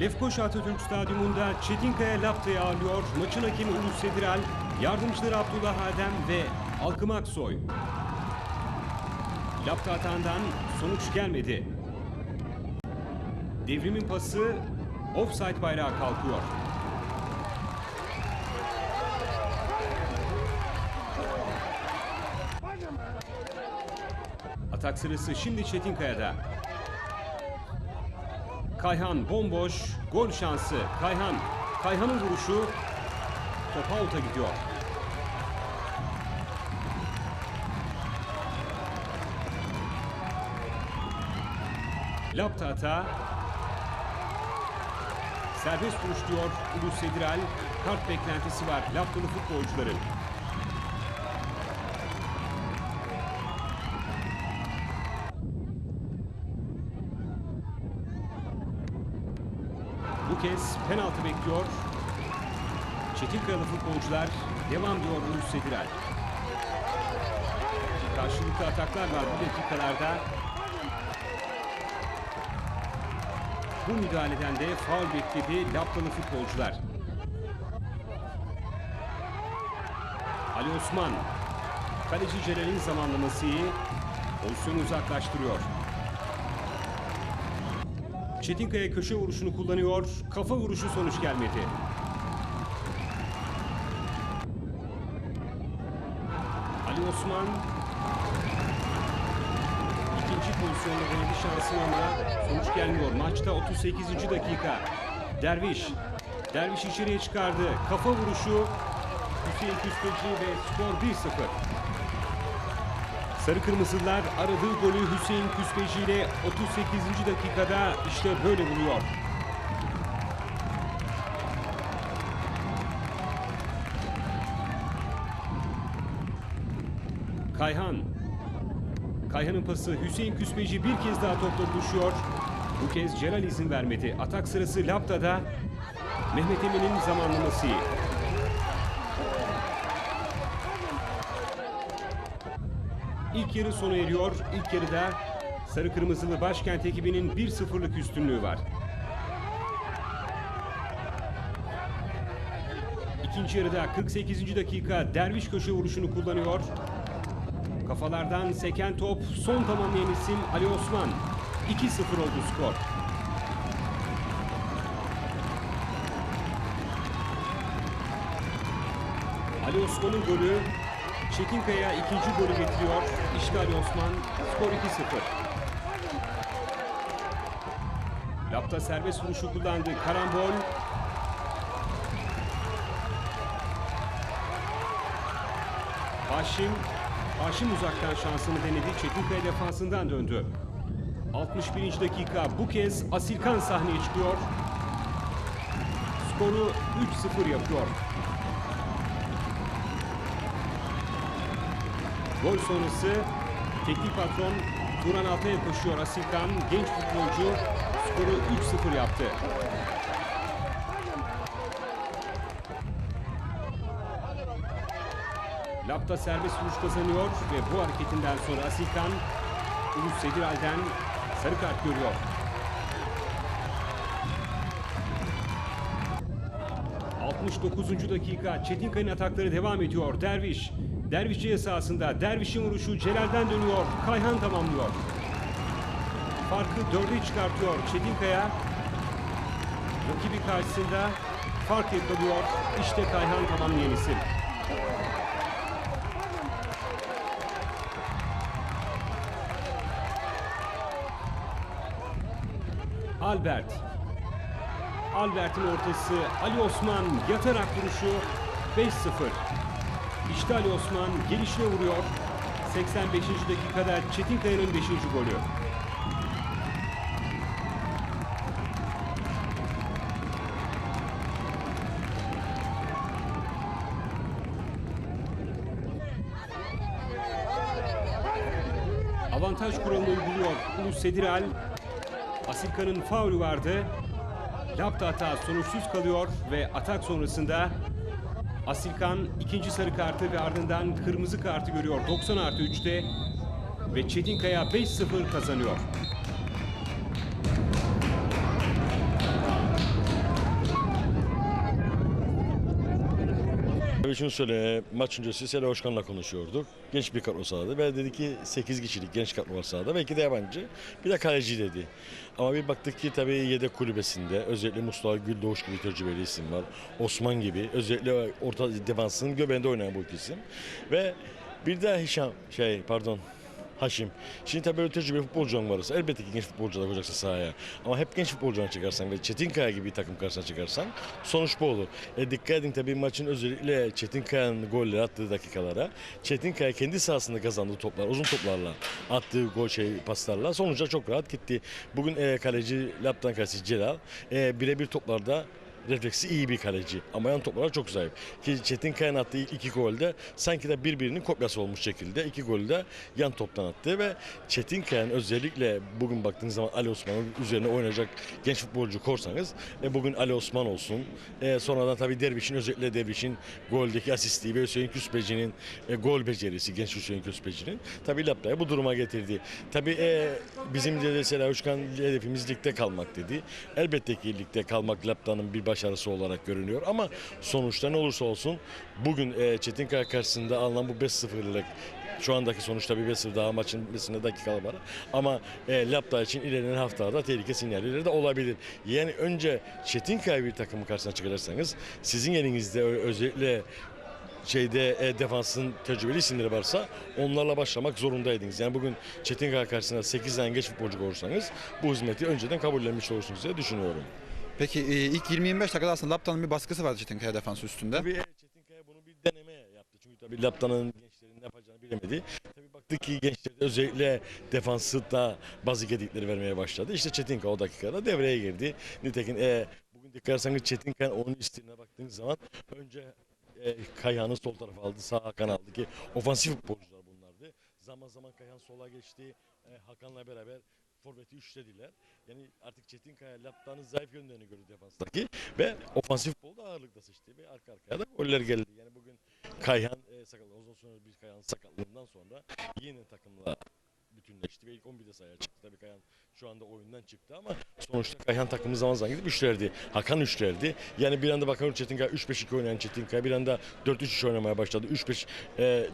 Lefkoşa Atatürk Stadyumunda Çetinkaya Lapta'yı ağırlıyor. Maçın hakemi Uluç Sediral, yardımcıları Abdullah Adem ve Alkım Aksoy. Lapta hatandan sonuç gelmedi. Devrimin pası offside bayrağı kalkıyor. Atak sırası şimdi Çetinkaya'da. Kayhan bomboş, gol şansı. Kayhan, Kayhan'ın vuruşu top out'a gidiyor. Lapta hata. Serbest vuruş diyor Ulus Sediral. Kart beklentisi var Laptalı futbolcuların. Bu kez penaltı bekliyor. Çetinkayalı futbolcular devam diyor Ulus Sediral. Karşılıklı ataklar var bu dakikalarda. Bu müdahaleden de faul bekledi Laptalı futbolcular. Ali Osman, kaleci Celal'in zamanlaması iyi, pozisyonu uzaklaştırıyor. Çetinkaya köşe vuruşunu kullanıyor, kafa vuruşu sonuç gelmedi. Ali Osman ikinci pozisyonda denedi şansını ama sonuç gelmiyor. Maçta 38. dakika. Derviş. Derviş içeriye çıkardı. Kafa vuruşu Hüseyin Küspeci ve skor 1-0. Sarı Kırmızılar aradığı golü Hüseyin Küspeci ile 38. dakikada işte böyle buluyor. Kayhan. Kayhan'ın pası Hüseyin Küspeci bir kez daha topla buluşuyor. Bu kez Celal izin vermedi. Atak sırası Lapta'da Mehmet Emin'in zamanlaması iyi. İlk yarı sona eriyor. İlk yarıda Sarı Kırmızılı başkent ekibinin 1-0'lık üstünlüğü var. İkinci yarıda 48. dakika Derviş köşe vuruşunu kullanıyor. Kafalardan seken top son tamamlayan isim Ali Osman. 2-0 oldu skor. Ali Osman'ın golü Çetinkaya ikinci golü getiriyor. İşte Osman skor 2-0. Lapta serbest vuruşu kullandı. Karambol. Haşim. Haşim uzaktan şansını denedi. Çetinkaya defansından döndü. 61. dakika bu kez Asilkan sahneye çıkıyor. Skoru 3-0 yapıyor. Gol sonrası teknik patron Turan Altay'a koşuyor Asilkan. Genç futbolcu skoru 3-0 yaptı. Lapta serbest vuruş kazanıyor ve bu hareketinden sonra Asilkan Ulus Sediral'den sarı kart görüyor. ...69. dakika Çetinkaya'nın atakları devam ediyor. Derviş, Derviş ceza sahasında. Derviş'in vuruşu Celal'den dönüyor. Kayhan tamamlıyor. Farkı dörde çıkartıyor Çetinkaya. Rakibi karşısında fark yakalıyor. İşte Kayhan tamamlayan isim. Albert. Albert'in ortası Ali Osman yatarak vuruşu 5-0. İşte Ali Osman gelişine vuruyor. 85. dakikada Çetinkaya'nın 5. golü. Avantaj kuralını uyguluyor Ulus Sediral. Asilkan'ın faulü vardı. Lapta hata sonuçsuz kalıyor ve atak sonrasında Asilkan ikinci sarı kartı ve ardından kırmızı kartı görüyor 90 artı 3'te ve Çetinkaya 5-0 kazanıyor. Şunu söyle, maç öncesi Sela Başkan'la konuşuyorduk. Genç bir kadro sahada ve dedi ki 8 kişilik genç kadro var sahada. Belki de yabancı. Bir de kaleci dedi. Ama bir baktık ki tabii yedek kulübesinde özellikle Mustafa Güldoğuş gibi tecrübeli isim var. Osman gibi özellikle orta defansın göbeğinde oynayan bu isim. Ve bir de Hişam şey pardon Haşim. Şimdi tabii böyle tecrübeli futbolcuların varsa elbette ki genç futbolcular koyacaksın sahaya. Ama hep genç futbolcular çıkarsan ve Çetinkaya gibi bir takım karşısına çıkarsan sonuç bu olur. E dikkat edin tabii maçın özellikle Çetinkaya'nın golleri attığı dakikalara. Çetinkaya kendi sahasında kazandığı toplar, uzun toplarla attığı gol şey paslarla sonuca çok rahat gitti. Bugün e, kaleci Laptan kalesi Celal e, birebir toplarda refleksi iyi bir kaleci ama yan toplara çok zayıf. Ki Çetin Kaya'nın attığı iki golde sanki de birbirinin kopyası olmuş şekilde iki golü de yan toptan attı ve Çetin Kaya'nın özellikle bugün baktığınız zaman Ali Osman'ın üzerine oynayacak genç futbolcu korsanız e, bugün Ali Osman olsun. E, sonradan tabii Derviş'in özellikle Derviş'in goldeki asisti ve Hüseyin Küspeci'nin e, gol becerisi genç Hüseyin Küspeci'nin tabii Lapta'yı bu duruma getirdi. Tabii e, bizim de mesela Uçkan hedefimiz ligde kalmak dedi. Elbette ki ligde kalmak Lapta'nın bir başarısı olarak görünüyor ama sonuçta ne olursa olsun bugün e, Çetinkaya karşısında alınan bu 5-0'lık şu andaki sonuçta bir 5-0 daha maçın bitmesine dakikalar var. Ama e, Lapta için ilerleyen haftalarda tehlike sinyalleri de olabilir. Yani önce Çetinkaya bir takımı karşısına çıkarırsanız sizin elinizde özellikle şeyde e, defansın tecrübeli isimleri varsa onlarla başlamak zorundaydınız. Yani bugün Çetinkaya karşısında 8 tane genç futbolcu korursanız bu hizmeti önceden kabullenmiş olursunuz diye düşünüyorum. Peki e, ilk 20-25 dakikada aslında Laptan'ın bir baskısı vardı Çetinkaya defansı üstünde. Tabii e, Çetinkaya bunu bir deneme yaptı. Çünkü tabii Laptan'ın gençlerin ne yapacağını bilemedi. Tabii baktık ki gençler de özellikle defansı da bazı gedikleri vermeye başladı. İşte Çetinkaya o dakikada devreye girdi. Nitekim e, bugün dikkat ederseniz Çetinkaya onun isteğine baktığınız zaman önce e, Kayhan'ı sol tarafa aldı, sağ Hakan aldı ki ofansif futbolcular bunlardı. Zaman zaman Kayhan sola geçti. E, Hakan'la beraber forveti üçlediler. Yani artık Çetinkaya Laptan'ın zayıf yönlerini gördü defanstaki ve ofansif futbolda ağırlıkla seçti ve arka arkaya da goller geldi. Yani bugün Kayhan e, sakatlı. Uzun sonra bir Kayhan sakatlığından sonra yine takımla bütünleşti ve ilk 11'de sahaya çıktı. Tabii Kayhan şu anda oyundan çıktı ama sonuçta Kayhan takımı zaman zaman gidip üçlerdi. Hakan üçlerdi. Yani bir anda bakın Çetinkaya 3-5-2 oynayan Çetinkaya bir anda 4-3-3 oynamaya başladı. 3-5 e,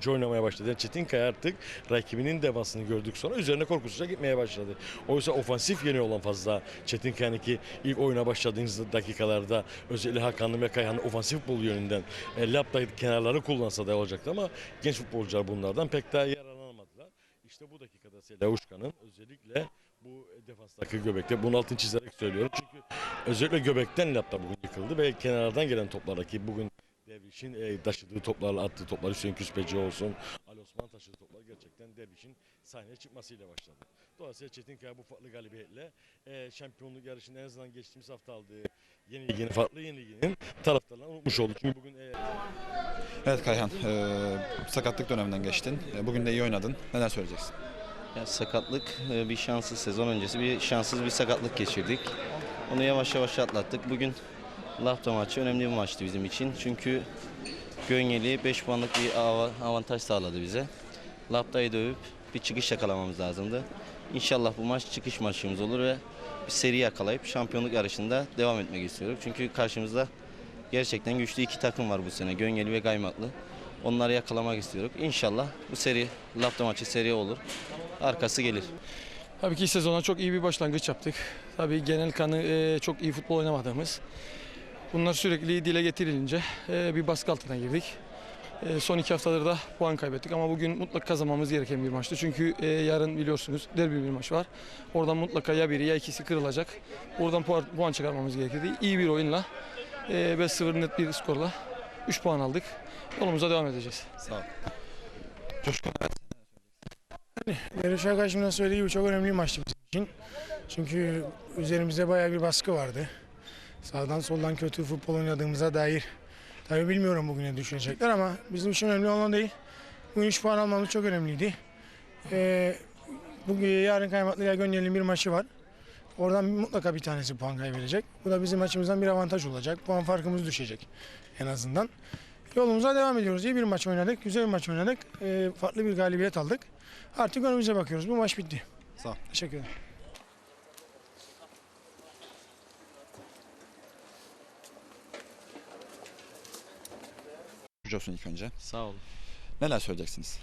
4-3 oynamaya başladı. Yani Çetinkaya artık rakibinin devansını gördük sonra üzerine korkusuzca gitmeye başladı. Oysa ofansif yönü olan fazla Çetinkaya'nınki ilk oyuna başladığınız dakikalarda özellikle Hakan'ın ve Kayhan'ın ofansif futbol yönünden e, lapta kenarları kullansa da olacaktı ama genç futbolcular bunlardan pek daha yararlanamadılar. İşte bu dakikada Sela Uşkan'ın özellikle bu defanstaki göbekte bunun altını çizerek söylüyorum. Çünkü özellikle göbekten lapta bugün yıkıldı ve kenarlardan gelen toplardaki bugün Derviş'in e, taşıdığı toplarla attığı toplar Hüseyin Küspeci olsun, Ali Osman taşıdığı toplar gerçekten Derviş'in sahneye çıkmasıyla başladı. Dolayısıyla Çetinkaya bu farklı galibiyetle e, şampiyonluk yarışında en azından geçtiğimiz hafta aldığı yeni liginin farklı yeni liginin taraftarlarını unutmuş oldu. Çünkü bugün e, Evet Kayhan, e, sakatlık döneminden geçtin. E, bugün de iyi oynadın. Neler söyleyeceksin? Ya sakatlık e, bir şanssız sezon öncesi bir şanssız bir sakatlık geçirdik. Onu yavaş yavaş atlattık. Bugün Lafta maçı önemli bir maçtı bizim için. Çünkü Gönyeli 5 puanlık bir ava- avantaj sağladı bize. Lafta'yı dövüp bir çıkış yakalamamız lazımdı. İnşallah bu maç çıkış maçımız olur ve bir seri yakalayıp şampiyonluk yarışında devam etmek istiyoruz. Çünkü karşımızda gerçekten güçlü iki takım var bu sene. Gönyeli ve Gaymaklı. Onları yakalamak istiyoruz. İnşallah bu seri, Lafta maçı seri olur. Arkası gelir. Tabii ki sezona çok iyi bir başlangıç yaptık. Tabii genel kanı e, çok iyi futbol oynamadığımız. Bunlar sürekli dile getirilince e, bir baskı altına girdik. E, son iki haftadır da puan kaybettik ama bugün mutlaka kazanmamız gereken bir maçtı. Çünkü e, yarın biliyorsunuz derbi bir maç var. Oradan mutlaka ya biri ya ikisi kırılacak. Oradan puan, puan çıkarmamız gerekirdi. İyi bir oyunla, e, 5-0 net bir skorla 3 puan aldık. Yolumuza devam edeceğiz. Sağ ol. Meriç arkadaşımın söylediği gibi çok önemli bir maçtı bizim için. Çünkü üzerimizde bayağı bir baskı vardı. Sağdan soldan kötü futbol oynadığımıza dair. Tabii bilmiyorum bugün ne düşünecekler ama bizim için önemli olan değil. Bugün 3 puan almamız çok önemliydi. Ee, bugün yarın Kaymaklı'ya Gönyeli'nin bir maçı var. Oradan mutlaka bir tanesi puan kaybedecek. Bu da bizim açımızdan bir avantaj olacak. Puan farkımız düşecek en azından. Yolumuza devam ediyoruz. İyi bir maç oynadık. Güzel bir maç oynadık. Ee, farklı bir galibiyet aldık. Artık önümüze bakıyoruz. Bu maç bitti. Sağ ol. Teşekkür ederim. olsun ilk önce. Sağ olun. Neler söyleyeceksiniz?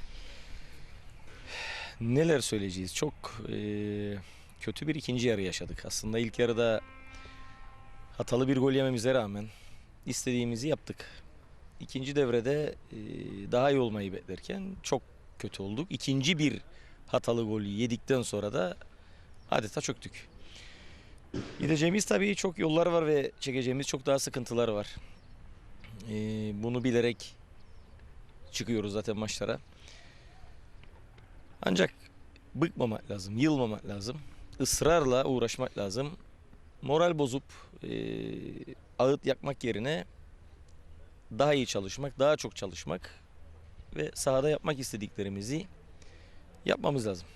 Neler söyleyeceğiz? Çok eee, kötü bir ikinci yarı yaşadık. Aslında ilk yarıda hatalı bir gol yememize rağmen istediğimizi yaptık. İkinci devrede eee, daha iyi olmayı beklerken çok kötü olduk. İkinci bir hatalı golü yedikten sonra da adeta çöktük. Gideceğimiz tabii çok yollar var ve çekeceğimiz çok daha sıkıntılar var. Eee, bunu bilerek çıkıyoruz zaten maçlara. Ancak bıkmamak lazım, yılmamak lazım. Israrla uğraşmak lazım. Moral bozup eee, ağıt yakmak yerine daha iyi çalışmak, daha çok çalışmak ve sahada yapmak istediklerimizi yapmamız lazım.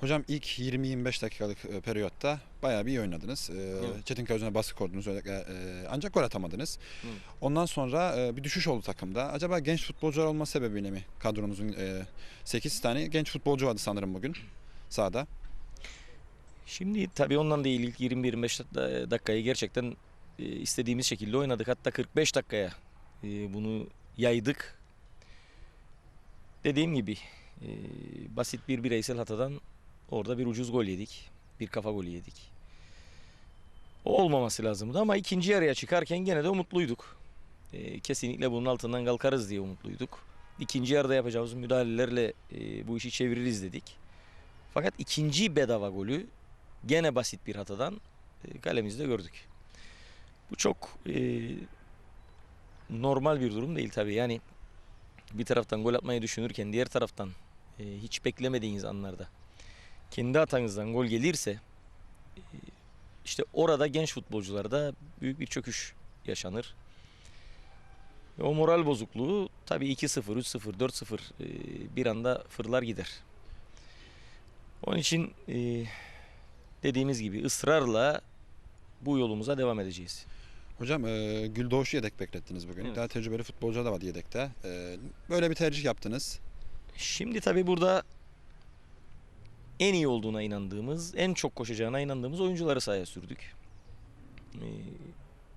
Hocam ilk 20-25 dakikalık e, periyotta bayağı bir iyi oynadınız. E, Evet. Çetin üzerine baskı kurdunuz e, ancak gol atamadınız. Evet. Ondan sonra e, bir düşüş oldu takımda. Acaba genç futbolcular olma sebebiyle mi kadronuzun e, 8 tane genç futbolcu vardı sanırım bugün sahada. Şimdi tabii ondan değil ilk 20-25 dak- dakikayı gerçekten e, istediğimiz şekilde oynadık. Hatta 45 dakikaya e, bunu yaydık. Dediğim gibi e, basit bir bireysel hatadan orada bir ucuz gol yedik. Bir kafa golü yedik. O olmaması lazımdı ama ikinci yarıya çıkarken gene de umutluyduk. Kesinlikle bunun altından kalkarız diye umutluyduk. İkinci yarıda yapacağımız müdahalelerle bu işi çeviririz dedik. Fakat ikinci bedava golü gene basit bir hatadan e, kalemizde gördük. Bu çok e, normal bir durum değil tabii. Yani bir taraftan gol atmayı düşünürken diğer taraftan e, hiç beklemediğiniz anlarda kendi hatanızdan gol gelirse e, işte orada genç futbolcularda büyük bir çöküş yaşanır. Ve o moral bozukluğu tabii 2-0, 3-0, 4-0 e, bir anda fırlar gider. Onun için e, dediğimiz gibi ısrarla bu yolumuza devam edeceğiz. Hocam e, Güldoğuş'u yedek beklettiniz bugün. Evet. Daha tecrübeli futbolcular da vardı yedekte. E, böyle bir tercih yaptınız. Şimdi tabii burada en iyi olduğuna inandığımız, en çok koşacağına inandığımız oyuncuları sahaya sürdük. Ee,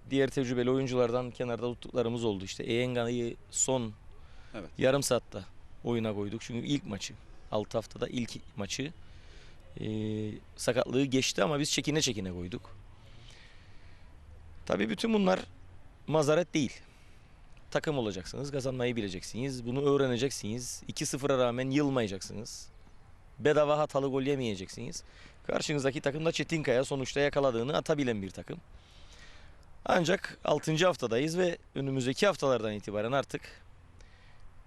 diğer tecrübeli oyunculardan kenarda tuttuklarımız oldu. İşte Eyenga'yı son Evet. yarım saatte oyuna koyduk. Çünkü ilk maçı, 6 haftada ilk maçı ee, sakatlığı geçti ama biz çekine çekine koyduk. Tabii bütün bunlar mazaret değil. Takım olacaksınız, kazanmayı bileceksiniz. Bunu öğreneceksiniz. 2-0'a rağmen yılmayacaksınız. Bedava hatalı gol yemeyeceksiniz. Karşınızdaki takım da Çetinkaya sonuçta yakaladığını atabilen bir takım. Ancak 6. haftadayız ve önümüzdeki haftalardan itibaren artık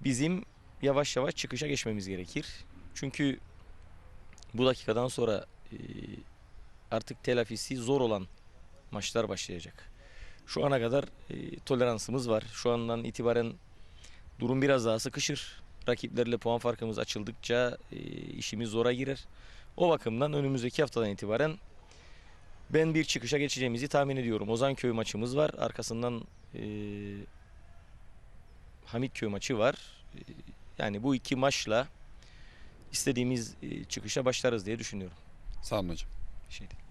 bizim yavaş yavaş çıkışa geçmemiz gerekir. Çünkü bu dakikadan sonra e, artık telafisi zor olan maçlar başlayacak. Şu ana kadar e, toleransımız var. Şu andan itibaren durum biraz daha sıkışır. Rakiplerle puan farkımız açıldıkça e, işimiz zora girer. O bakımdan önümüzdeki haftadan itibaren ben bir çıkışa geçeceğimizi tahmin ediyorum. Ozanköy maçımız var. Arkasından e, Hamitköy maçı var. Yani bu iki maçla istediğimiz çıkışa başlarız diye düşünüyorum. Sağ olun hocam. Şeyde.